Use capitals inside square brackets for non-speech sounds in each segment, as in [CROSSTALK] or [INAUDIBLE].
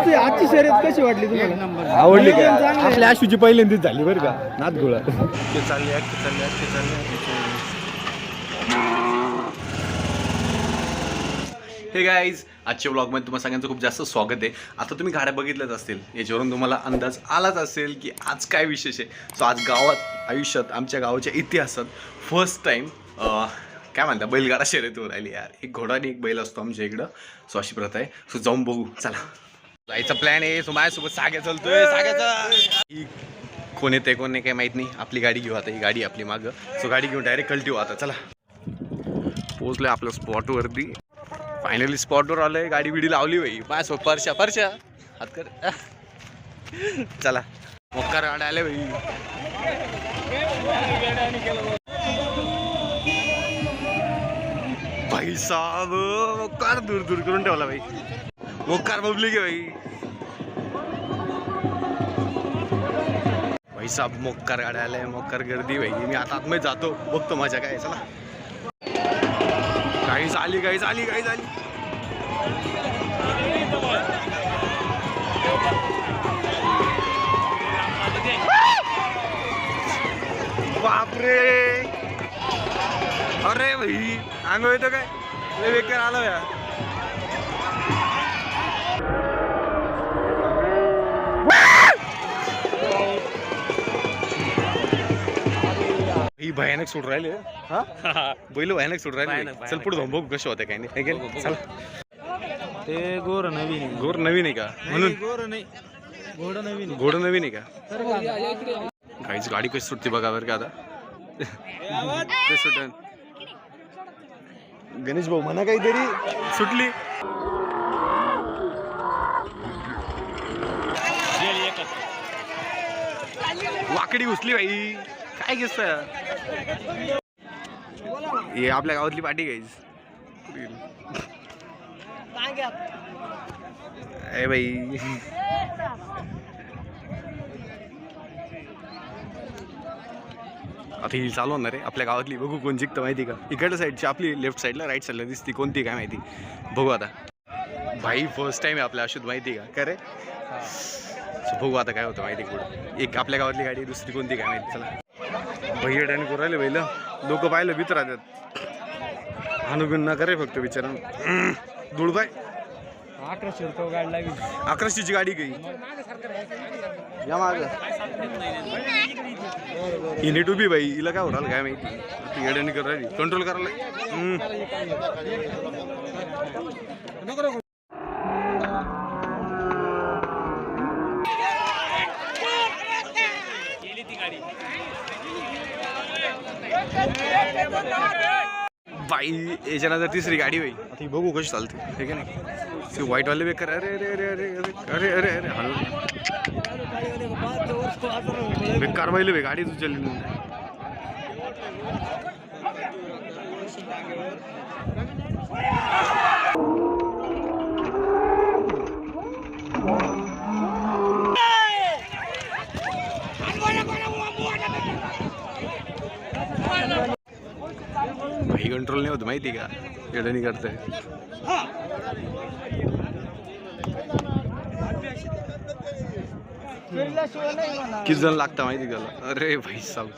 आजची आजची शर्यत कशी वाटली तुम्हाला? आवडली का. आपल्या आशूची पहिल्यांदाच झाली बरं का? नाथ गोळा. चालली आहे चालली आहे चालली. हे गाईज आजच्या ब्लॉगमध्ये तुम्हाला सगळ्यांचं खूप जास्त स्वागत आहे. आता तुम्ही गाड्या बघितल्याच असतील. याच्यावरून तुम्हाला अंदाज आलाच असेल की आज काय विशेष आहे. सो आज गावात आयुष्यात आमच्या गावाच्या इतिहासात फर्स्ट टाईम काय म्हणता बैलगाडा शर्यतीवर राहिली यार एक घोडा आणि एक बैल असतो आमच्या इकडं. सो अशी प्रथा आहे. सो जाऊन बघू. चला. जायचा प्लॅन आहे सो माझ्यासोबत साग्या चालतोय साग्याचा कोण येते कोण नाही काही माहीत नाही. आपली गाडी घेऊ आता ही गाडी आपली मागं. सो गाडी घेऊन डायरेक्ट कल्टिव आता चला. पोचलो आपल्या स्पॉटवरती फायनली स्पॉटवर आलोय. गाडी बिडी लावली बाई. माझ्यासोबत परशा परशा हात कर. चला. मोकार गाड्या आले बाई. भाई साहब मोकार दूर दूर करून ठेवला बाई. मोकार पब्लिक है भाई। भाई साहब मोकार गाड्या आल्या मोकार गर्दी भाई. मी आता आतमध्ये जातो बघतो माझ्या काय चला. काही झाली काहीच झाली काहीच झाली बापरे. अरे भाई अंग येतो काय? बेकार आलो या ही भयानक सोड राहिले. हा? [LAUGHS] बैल भयानक सोड राहिले. चल पुढे जाऊन बघू कसं होतं काय नाही? चला. ते गोर नवीन. गोर नवीन आहे का? म्हणून? गोर नाही. घोडं नवीन घोडं नवीन आहे का. काहीच गाडी कशी सुटते बघा बरं का आता. सुटन. गणेश भाऊ म्हणा काहीतरी. सुटली. वाकडी घुसली बाई. काय घेस हे आपल्या गावातली पाठी घ्यायच अरे बाई. आता ही चालू होणार आहे. आपल्या गावातली बघू कोण जिंकतं माहिती का? इकडल्या साईडची आपली लेफ्ट साईडला राईट साईडला दिसती. कोणती काय माहिती? बघू आता. भाई फर्स्ट टाइम आहे आपल्या अशुद्ध माहिती का? का रे बघू आता काय होतं माहिती कुठं एक आपल्या गावातली गाडी दुसरी कोणती काय माहिती? चला. भैया डॅन करू राहिले पहिलं. लोक पाहिलं भीत राहतात. हानुबिन ना करे फक्त विचारा धुळबाय अकराशे रुपये गाडी लागेल. अकराशेची गाडी गई. या माग. ही नीट उभी बाई हिला काय होणार काय माहिती? ती येड्याने कर राहिली. कंट्रोल करायला बाई याच्यानंतर तिसरी गाडी होईल आता ही बघू कशी चालते. हे की नाही? ती व्हाईटवाले बेकार. अरे अरे अरे अरे अरे अरे अरे हॅलो. बेकार पाहिलं बे गाडी उचलली नाही. होत माहिती का? येडणी करतंय. किती जण लागतं माहिती का त्याला अरे भाई साहब.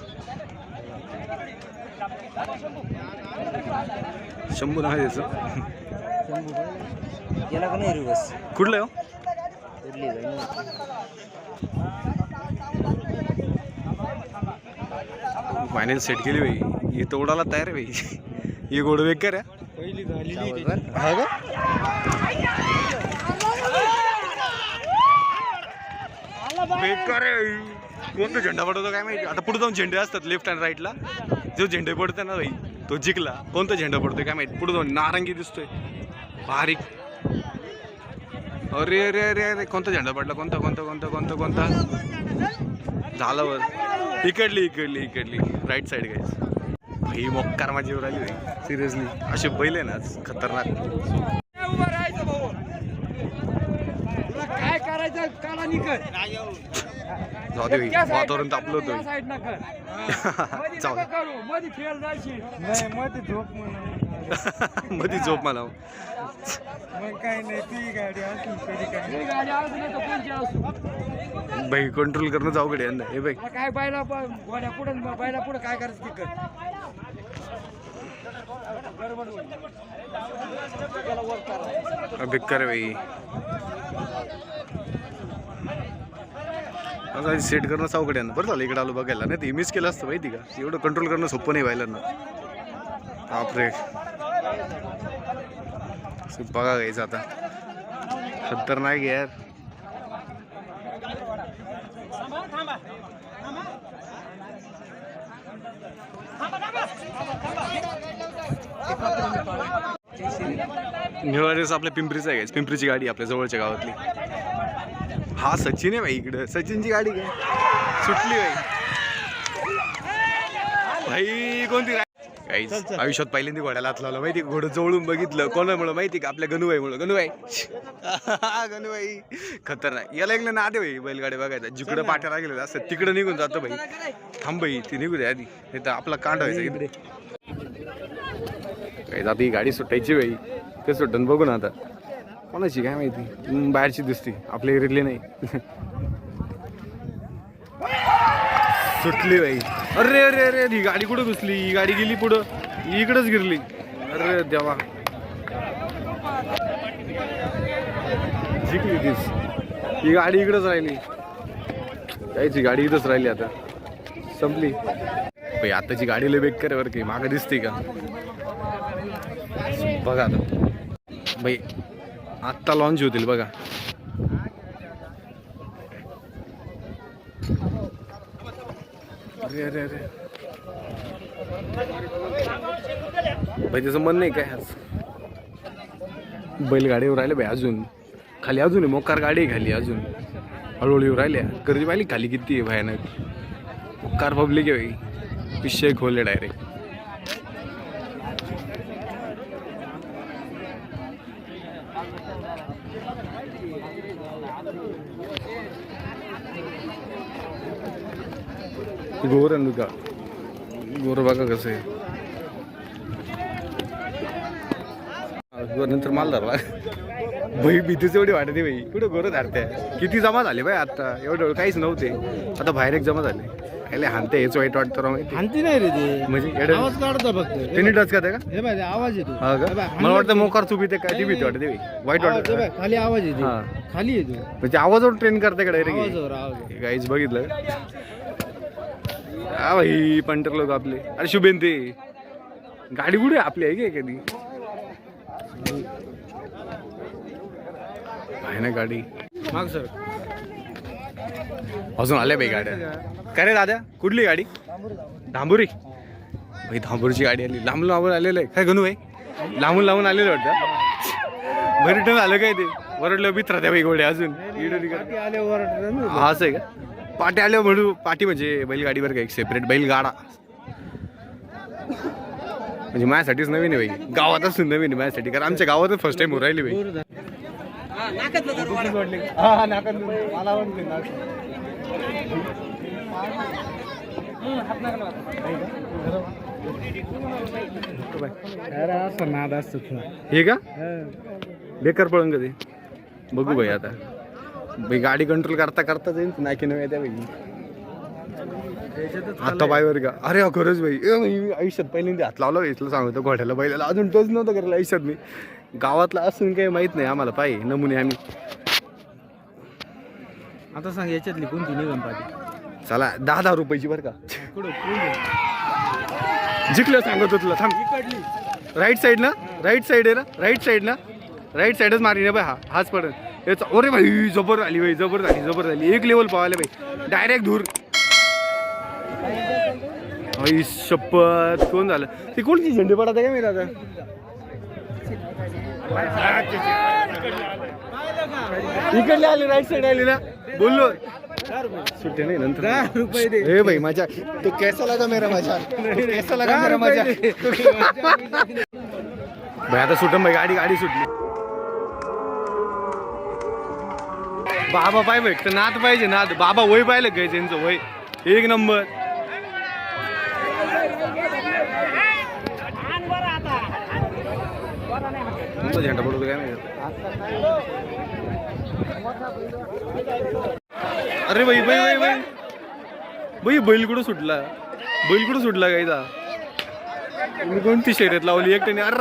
शंभू नाव आहे त्याचं. नाही रिवर्स कुठलं आहे हो? फायनल सेट केली बाई. ही तोडाला तयार आहे बाई. ही गोड बेकार आहे. पहिली झालेली हा का? बेकार आहे. कोणता झेंडा पडवतो काय माहिती? आता पुढे जाऊन झेंडे असतात लेफ्ट अँड राईटला जो झेंडे पडतो ना भाई तो जिंकला. कोणता झेंडा पडतोय काय माहिती? पुढे जाऊन नारंगी दिसतोय. बारीक अरे अरे अरे अरे कोणता झेंडा पडला? कोणता कोणता कोणता कोणता कोणता? झालं वर. इकडली इकडली इकडली. राईट साईड गाईज भाई मोक्कार माझी वर आली सिरियसली. असे बैल आहे ना खतरनाक. काय करायचं काला जाऊ दे वातावरण तापलं होतं. साईड ना कर जाऊ दे. [LAUGHS] करू मध्ये फेल जायची नाही मध्ये झोप म्हणून. [LAUGHS] मध्ये झोप मला. मग काय नाही ती गाडी असली कधी गाडी असली नाही तर कोणची असू? बाई कंट्रोल करणं अवघड आहे यांना हे बाई काय बायला गोड्या पुढे बायला पुढे काय करायचं बेकार भाई आता सेट करणं अवघड ना बरं झालं इकडे आलो बघायला. नाही ते मिस केलं असतं माहिती का? एवढं कंट्रोल करणं सोपं नाही व्हायला ना. बापरे. बघा घ्यायचं आता. खतरनाक यार. निवारेस आपल्या पिंपरीचा आहे guys. पिंपरीची गाडी आपल्या जवळच्या गावातली. हा सचिन आहे भाई इकडं. सचिनची गाडी काय सुटली भाई. भाई कोणती काहीच आयुष्यात पहिल्यांदा घोड्याला हात लावला. माहिती घोडं जवळून बघितलं कोणामुळं? माहिती का? आपल्या गणूबाई मुळे [LAUGHS] गणूबाई. गणूबाई. खतरनाक. याला ऐकलं ना आदे भाई बैलगाडी बघायचा. जिकडं पाठ्याला गेलेलं असतं तिकडं निघून जातो भाई. थांब भाई ती निघू दे आधी. नाही तर आपला कांड व्हायचा इकडे. काही आता ही गाडी सुटायची बाई ते सुटन बघू ना आता. कोणाची काय माहिती? बाहेरची दिसते. आपल्या एरियातली नाही. सुटली बाई. अरे अरे अरे ही गाडी कुठं घुसली? ही गाडी गेली पुढं. इकडंच गिरली. अरे देवा. जिंकली तीच. ही गाडी इकडंच राहिली. कायची गाडी इथंच राहिली आता. संपली. आताची गाडी लय बेकार बरं की. मागं दिसते का? बघा आता. बाई आत्ता लॉन्च होतील बघा. अरे अरे अरे. बाई त्याचं मन नाही काय आज? बैलगाडीवर राहिले बाई अजून. खाली अजून आहे मोकार गाडी खाली अजून. हळूहळू येऊ राहिल्या गर्दी पाहिली खाली किती आहे भयानक. मोकार पब्लिक आहे भाई विषय खोलले डायरेक्ट गोर आहे का गोर बघा कसं आहे? नंतर माल धरला. बाई भीतीच एवढी वाटते बाई कुठं गोरं धरते किती जमा झाले बाई आता? एवढं एवढं काहीच नव्हते. आता बाहेर एक जमा झाले. काय हानते हेच वाईट वाटतं राव हानती नाही रे ते. म्हणजे आवाज काढतो फक्त. त्यांनी टच का का? हे बाय आवाज येतो. हा का? मला वाटतं मोकार चुकी ते काय ती भीती वाटते वाईट वाटत. खाली आवाज येतो. खाली येतो. म्हणजे आवाजावर ट्रेन करते का डायरेक्ट काहीच बघितलं. हा भाई पंटर लोक आपले. अरे शुभेन ते. गाडी कुठे आपली आहे का कधी आहे ना गाडी. माग सर. अजून आल्या बाई गाड्या. काय रे दादा? कुठली गाडी? धांबुरी. भाई धांबुरीची गाडी आली. लांब लांबून आलेलं आहे. काय गणू भाई? लांबून लांबून आलेलं वाटतं. बरं रिटर्न आलं काय ते? वरडलं मित्र त्या बाई गोड्या अजून. असं आहे का? पाटी आल्यावर म्हणू पाटी म्हणजे बैलगाडीवर का एक सेपरेट बैलगाडा. म्हणजे माझ्यासाठीच नवीन आहे बाई. गावात असून नवीन आहे माझ्यासाठी कारण आमच्या गावातच फर्स्ट टाइम राहिली बाई. हा, हे का? बेकार पळून कधी बघू बाई आता. बाई गाडी कंट्रोल करता करता जाईल नाकी नव्हे त्या बाई आता बायवर का अरे हा खरंच ए, मी आयुष्यात पहिल्यांदा हात लावला इथलं सांगतो घोड्याला बैलाला. अजून टोच नव्हतं करायला आयुष्यात मी. गावातला असून काही माहीत नाही आम्हाला पाहिजे नमुने आम्ही. आता सांग याच्यातली कोणती निगम पाहिजे चला दहा दहा रुपयाची बरं का. कुठं जिंकलं सांगतो तुला थांब. इकडली. राईट साईड ना? राईट साईड आहे ना? राईट साईड ना? राईट साईडच मारी ना बाई हा हाच पडत याचा अरे भाई जबर झाली बाई जबर झाली जबर झाली. एक लेवल पावाले बाई डायरेक्ट धूर. आई शपथ कोण झालं? ती कोणती झेंडे पडत आहे का मी आता? इकडले आले राईट साईड आले ना. बोललो सुट्टे नाही नंतर. हे भाई माझ्या तो कैसा लगा मेरा माझ्या? कैसा लगा मेरा माझ्या? [LAUGHS] भाई आता सुटम भाई गाडी गाडी सुटली. बाबा पाय भाई तर पाहिजे नात. बाबा वय पाहिलं काय त्यांचं वय एक नंबर. झेंडा पडतो काय नाही अरे बाई बाई बाई बाई. बाई बैल कुठं सुटला? बैल कुठं सुटला काहीचा मी कोणती शर्यत लावली एकट्याने. अर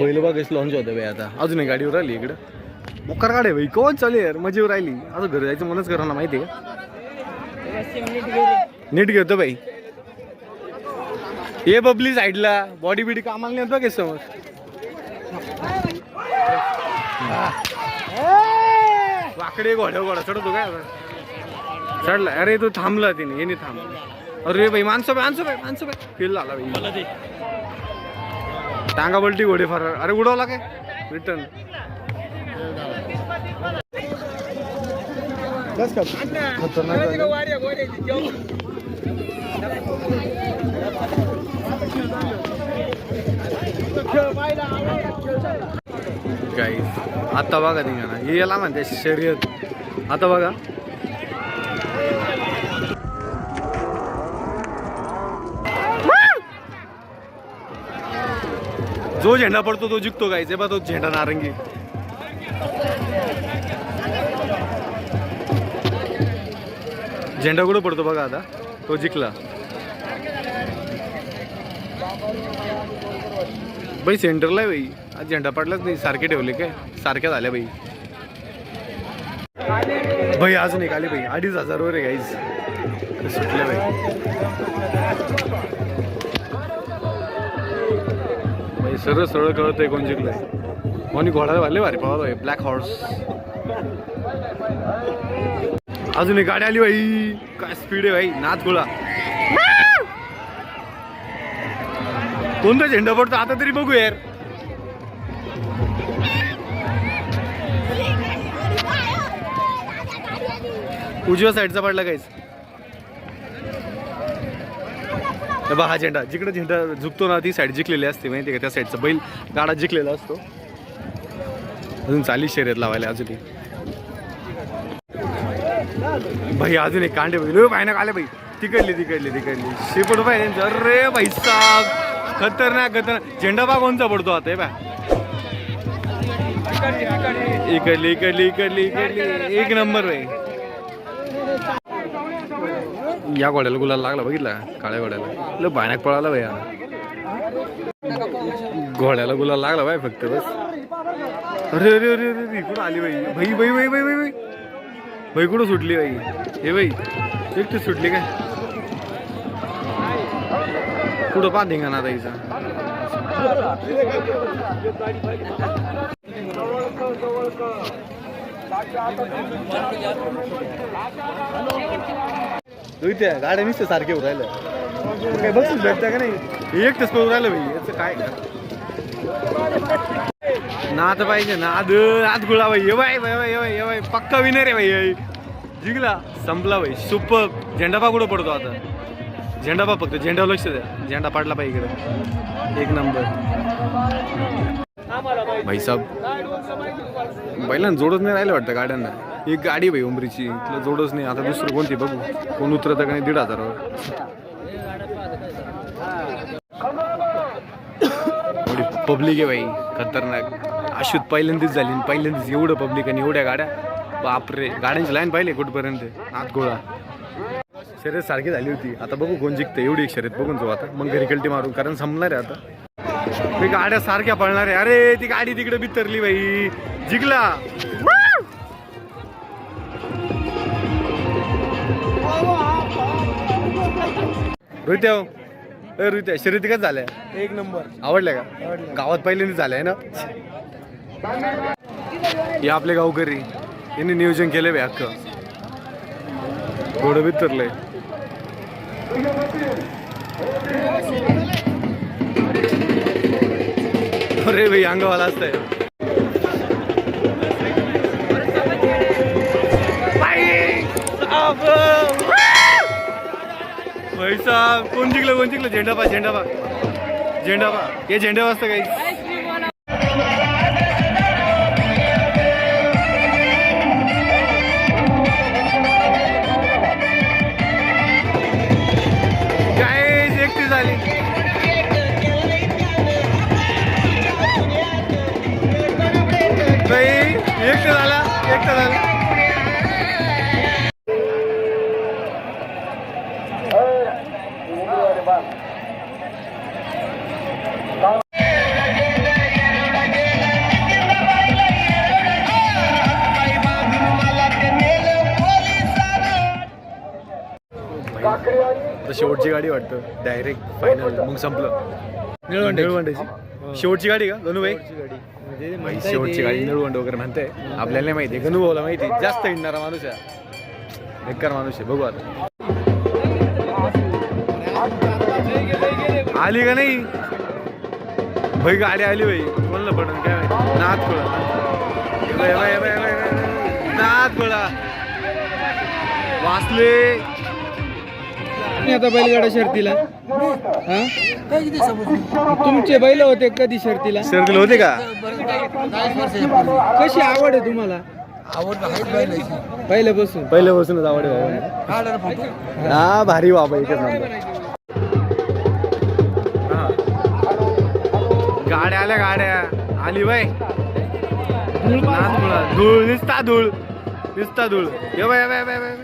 बैल बागेस लॉन्च होतं बाई आता. अजून एक गाडीवर आली इकडं. मोकार गाडी आहे कोण चालू यार? मजेवर राहिली. आता घरी जायचं मनच करा ना माहिती आहे नीट घेतो बाई ये बबली साईडला. बॉडी बिडी कामाला नाही बघ समोर? वाकडे घोड्या घोडा चढतो काय चढला. अरे तू थांबला तिने येणे थांब. अरे बाई माणसं बाई माणसं बाई माणसं बाई फेल आला बाई टांगा बलटी घोडे फार. अरे उडवला काय? रिटर्न. काही आता बघा निघाला याला म्हणते शर्यत. आता बघा. जो झेंडा पडतो तो जिंकतो गायचे बा तो झेंडा नारंगी. झेंडा कुठं पडतो बघा आता? तो जिंकला. बाई सेंटरला आहे बाई. आज झेंडा पडलाच नाही. सारखे ठेवले काय? सारख्या झाल्या बाई. बाई अजून एक आली बाई. अडीच हजार वर आहे गाईज सुटले बाई. बाई सरळ सरळ कळत आहे कोण जिंकलंय. कोणी घोडा वाले भारी पावला आहे ब्लॅक हॉर्स अजून एक गाडी आली भाई काय स्पीड आहे भाई नाच गोळा. कोणता झेंडा पडतो आता तरी बघू यार. उजव्या साईडचा पडला काहीच बा हा झेंडा. जिकडे झेंडा झुकतो ना ती साईड जिंकलेली असते. माहिती आहे का? त्या साईडचा बैल गाडा जिंकलेला असतो. अजून चालीस शर्यत लावायला अजूनही भाई अजून एक कांडे भाई भाई ना आले भाई तिकडली तिकडली तिकडली. शेपट भाई अरे भाई साब. खतरनाक खतरनाक. झेंडा बा कोणचा पडतो आता हे बा. इकडली इकडली इकडली इकडली. एक नंबर भाई या घोड्याला गुलाल लागला बघितला? काळ्या घोड्याला. लो भयानक पळाला भाई घोड्याला गुलाल लागला भाई फक्त बस. अरे अरे अरे अरे इकडं आली बाई. भाई भाई भाई भाई भाई. बाई कुठं सुटली बाई? हे बाई एकटी सुटली काय? कुठं पा धिंगा ना ताईचा त्या गाड्या नुसते सारखे होऊ राहिलं काय बसून भेटतं का नाही? हे एकटंच राहिलं भाई याचं काय? नाद पाहिजे नाद नाद गुळा भाई ये बाय बाय बाय बाय पक्का विनर आहे भाई जिंकला संपला भाई सुपर झेंडापा कुठं पडतो आता? झेंडापा फक्त. झेंडा लक्ष द्या. झेंडा पाडला पाहिजे इकडे. एक नंबर भाईसाहेब बैलांना जोडच नाही राहिलं वाटतं गाड्यांना. एक गाडी भाई उमरीची. तिला जोडच नाही. आता दुसरं कोणती बघू. कोण उतरत का नाही दीड हजारावर. पब्लिक आहे भाई खतरनाक. अशुद्ध पहिल्यांदाच झाली आणि पहिल्यांदाच एवढं पब्लिक आणि एवढ्या गाड्या. बापरे गाड्यांची लाईन पाहिले कुठपर्यंत? आत गोळा. शर्यत सारखी झाली होती. आता बघू कोण जिंकतं एवढी एक शर्यत बघून जाऊ आता. मग घरी कल्टी मारू कारण संपणार आहे आता. मी गाड्या सारख्या पळणार आहे. अरे ती गाडी तिकडे बितरली बाई. जिंकला. रोहित्या शर्यती काय झाल्या एक नंबर. आवडल्या का? गावात पहिल्यांदा झालंय ना? हे आपले गावकरी. यांनी नियोजन केलंय बे अख्खं. घोडं बितरलंय अरे भाई अंगवाला असतंय. पैसा कोण जिंकलं कोण जिंकलं? झेंडा पा झेंडा पा झेंडा पा हे झेंडा वाजता काही एक झाला एकटा झाला शेवटची गाडी वाटतं डायरेक्ट फायनल मग संपलं निळवंड्याची शेवटची गाडी का गणूबाई बाई, शेवटची गाडी निळवंड वगैरे म्हणते आपल्याला नाही माहिती गणू भाऊला माहिती जास्त हिंडणारा माणूस आहे बेकार माणूस आहे बघू आता आली का नाही भाई गाडी आली भाई कोणला पडून काय नाथ खोळा. नाथ खोळा वाचले आता बैलगाडा शर्तीला. हा? तुमचे बैल होते कधी शर्तीला? सर्कल होते का? कशी आवड आहे तुम्हाला? पहिल्यापासून. पहिल्यापासूनच आवड आहे भाऊ हा भारी बाबा एकच नंबर. हा. गाड्या आल्या गाड्या. आली बाय धूळ निसता धूळ. निसता धूळ. ये बाय ये बाय, ये बाय, ये बाय.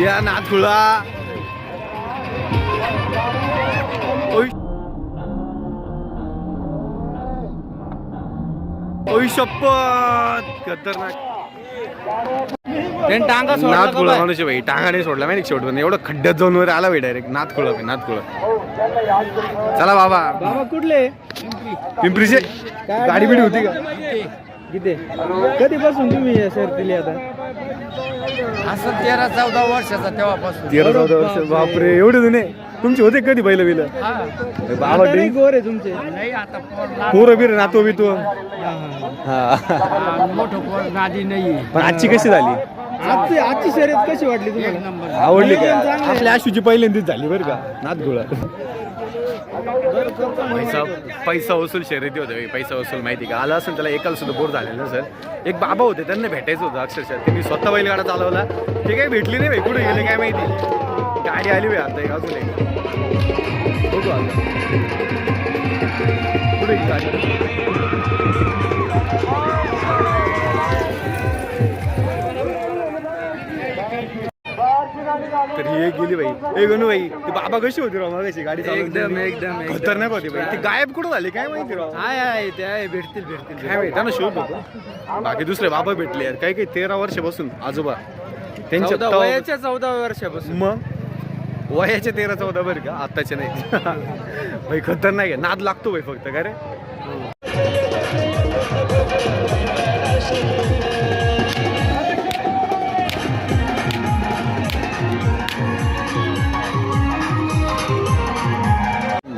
या नाथुळा शपथ. खतरनाक. टांगा नाथ खुळा माणूस भाई टांगाने सोडला माहिती शेवट पण एवढं खड्ड्यात जाऊन वर आला भाई डायरेक्ट नाथ खुळा नाथ खुळा चला बाबा. बाबा कुठले? पिंपरीचे. गाडी बिडी होती का? किती? कधीपासून तुम्ही या शर्तीला आता? असं तेरा चौदा वर्षाचा तेव्हापासून. तेरा चौदा वर्ष बापरे एवढे जुने? तुमचे होते कधी पहिलं बिलं बाबा आता नाही गोर आहे तुमचे. नाही आता पोर लहान- पोरं बिर नातो बितो. हा, हा. हा. मोठं पोर नादी नाही पण आजची कशी झाली? आजची आजची शर्यत कशी वाटली तुम्हाला? आवडली का? नियोजन चांगलं आहे. आपल्या आशूची पहिल्यांदाच झाली बरं का? नाथ गोळा पैसा पैसा वसूल शर्यती होते पैसा वसूल माहिती का? आला असेल त्याला एकाला सुद्धा बोर झालेलं ना सर एक बाबा होते त्यांना भेटायचं होतं अक्षरशः. त्यांनी स्वतः बैलगाडा चालवला. ते काही भेटली नाही भाई कुठे गेले काय माहिती? गाडी आली भाई आता एक अजून एक. बघू आता. कुठे गाडी? तर ही एक गेली बाई. ए गणू बाई ती बाबा कशी होती राव मागाशी? गाडी एकदम, एकदम, एकदम. खतरनाक होती बाई. ती गायब कुठं झाली? काय माहिती राव? आहे आहे ते आहे भेटतील भेटतील. काय माहिती त्यांना शोध होतो. बाकी दुसरे बाबा भेटले यार. काही काही तेरा वर्षापासून आजोबा. त्यांच्या चौदा तवा- वयाच्या चौदा वर्षापासून. मग? वयाचे तेरा चौदा बरं का? आत्ताचे नाही. भाई खतरनाक आहे. नाद लागतो भाई फक्त का रे?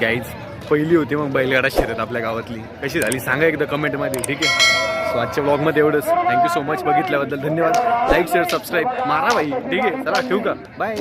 गाईज पहिली होती मग बैलगाडा शर्यत आपल्या गावातली. कशी झाली? सांगा एकदा कमेंटमध्ये ठीक आहे? सो आजच्या ब्लॉगमध्ये एवढंच थँक्यू सो मच बघितल्याबद्दल धन्यवाद. लाईक शेअर सबस्क्राईब मारा भाई. ठीक आहे? चला ठेवू का? बाय